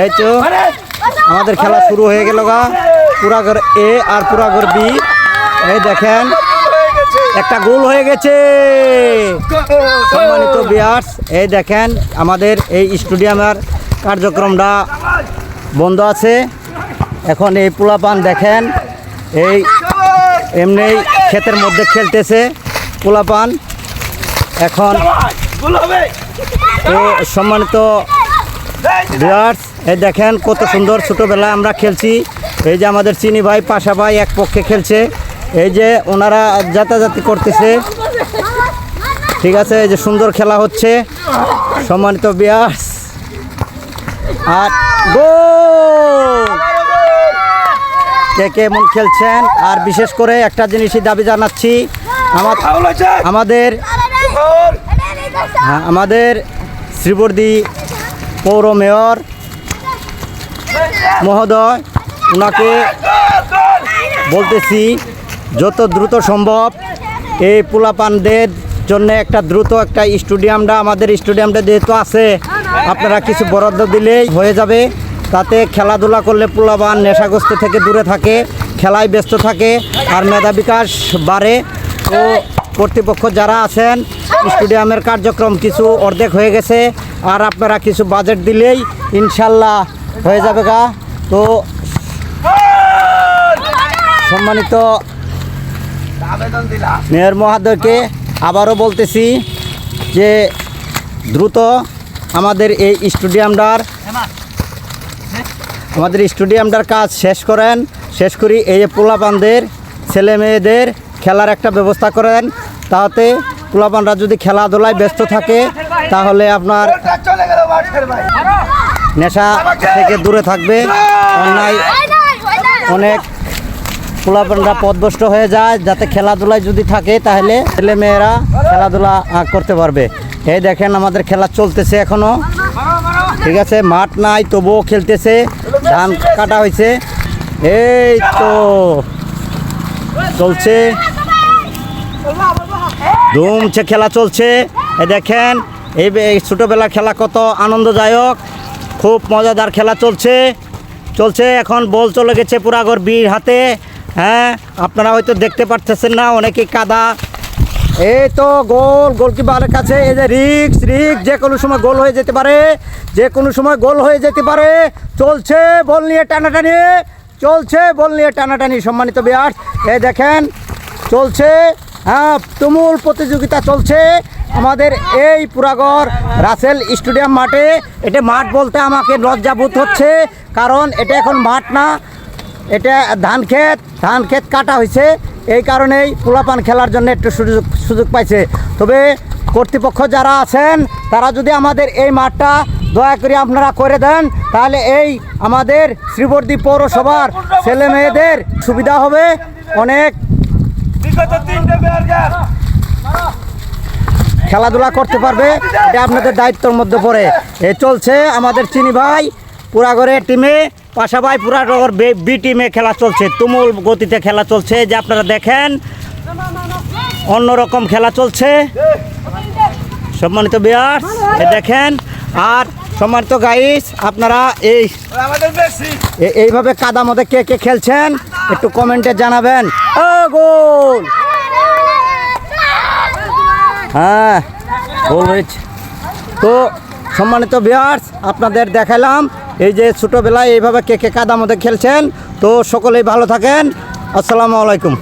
এই তো আমাদের খেলা শুরু হয়ে গেল গা। পুরাগর এ আর পুরাগর বি এই দেখেন একটা গোল হয়ে গেছে। সম্মানিত বিয়ার্স এই দেখেন আমাদের এই স্টেডিয়ামের কার্যক্রমটা বন্ধ আছে। এখন এই পোলাপান দেখেন এই এমনি ক্ষেতের মধ্যে খেলতেছে পোলাপান। এখন সম্মানিত ভিউয়ার্স এই দেখেন কত সুন্দর ছোটোবেলায় আমরা খেলছি। এই যে আমাদের চিনি ভাই পাশা ভাই এক পক্ষে খেলছে। এই যে ওনারা যাতাযাতি করতেছে। ঠিক আছে এই যে সুন্দর খেলা হচ্ছে। সম্মানিত বিয়ার্স। আর গোল! কে কে এমন খেলছেন? আর বিশেষ করে একটা জিনিসই দাবি জানাচ্ছি আমার আমাদের হ্যাঁ, আমাদের শ্রীবর্দী পৌর মেয়র মহোদয় ওনাকে বলতেছি, যত দ্রুত সম্ভব এই পোলাপানদের জন্য একটা দ্রুত একটা স্টেডিয়ামটা, আমাদের স্টেডিয়ামটা যেহেতু আছে, আপনারা কিছু বরাদ্দ দিলেই হয়ে যাবে। তাতে খেলাধুলা করলে পোলাপান নেশাগ্রস্ত থেকে দূরে থাকে, খেলায় ব্যস্ত থাকে, আর মেধা বিকাশ বাড়ে। তো কর্তৃপক্ষ যারা আছেন, স্টেডিয়ামের কার্যক্রম কিছু অর্ধেক হয়ে গেছে, আর আপনারা কিছু বাজেট দিলেই ইনশাল্লাহ হয়ে যাবে গা। তো সম্মানিত মেয়র মহাদয়কে আবারও বলতেছি যে দ্রুত আমাদের এই স্টেডিয়ামটার আমাদের স্টেডিয়ামটার কাজ শেষ করেন শেষ করি এই যে পোলাপানদের ছেলে মেয়েদের খেলার একটা ব্যবস্থা করেন তাতে পোলাপানরা যদি খেলাধুলায় ব্যস্ত থাকে তাহলে আপনার নেশা থেকে দূরে থাকবে। অন্যায় অনেক পোলাপানরা পদভষ্ট হয়ে যায়। যাতে খেলাধুলায় যদি থাকে, তাহলে ছেলে মেয়েরা খেলাধুলা করতে পারবে। এই দেখেন আমাদের খেলা চলতেছে এখনও। ঠিক আছে, মাঠ নাই, তবুও খেলতেছে। ধান কাটা হয়েছে। এই তো চলছে। ধুমছে, খেলা চলছে। দেখেন এই ছোটোবেলার খেলা কত আনন্দদায়ক। খুব মজাদার খেলা চলছে। চলছে, এখন বল চলে গেছে পুরাগর বীর হাতে। হ্যাঁ আপনারা হয়তো দেখতে পারতেছেন না, অনেকে কাদা। এই তো গোল, গোলকিপারের কাছে এই যে রিক্স রিক্স, যে কোনো সময় গোল হয়ে যেতে পারে, যে কোনো সময় গোল হয়ে যেতে পারে। চলছে বল নিয়ে টানাটানি, চলছে বল নিয়ে টানাটানি সম্মানিত বিয়ার্স এ দেখেন, চলছে। হ্যাঁ তুমুল প্রতিযোগিতা চলছে। আমাদের এই পুরাগড় রাসেল স্টেডিয়াম মাঠে, এটা মাঠ বলতে আমাকে লজ্জাবোধ হচ্ছে, কারণ এটা এখন মাঠ না, এটা ধান ক্ষেত ধান ক্ষেত কাটা হয়েছে, এই কারণেই পোলাপান খেলার জন্য একটু সুযোগ সুযোগ পাইছে। তবে কর্তৃপক্ষ যারা আছেন, তারা যদি আমাদের এই মাঠটা দয়া করে আপনারা করে দেন, তাহলে এই আমাদের শ্রীবর্দী পৌরসভার ছেলে মেয়েদের সুবিধা হবে। অনেক খেলাধুলা করতে পারবে, এটা আপনাদের দায়িত্বর মধ্যে পড়ে। এ চলছে আমাদের চিনি ভাই পুরাগড়ের টিমে পাশা ভাই পুরাগড় বে- টিমে খেলা চলছে। তুমুল গতিতে খেলা চলছে যে আপনারা দেখেন, অন্যরকম খেলা চলছে। সম্মানিত বিয়ার দেখেন, আর সম্মানিত গাইস আপনারা এই এইভাবে কাদা মধ্যে কে কে খেলছেন, একটু কমেন্টে জানাবেন। ও, গোল! হ্যাঁ হয়েছে তো সম্মানিত বিয়ার্স আপনাদের দেখালাম, এই যে ছোটোবেলায় এইভাবে কে কে কাদা মধ্যে খেলছেন, তো সকলেই ভালো থাকেন। আসসালামু আলাইকুম।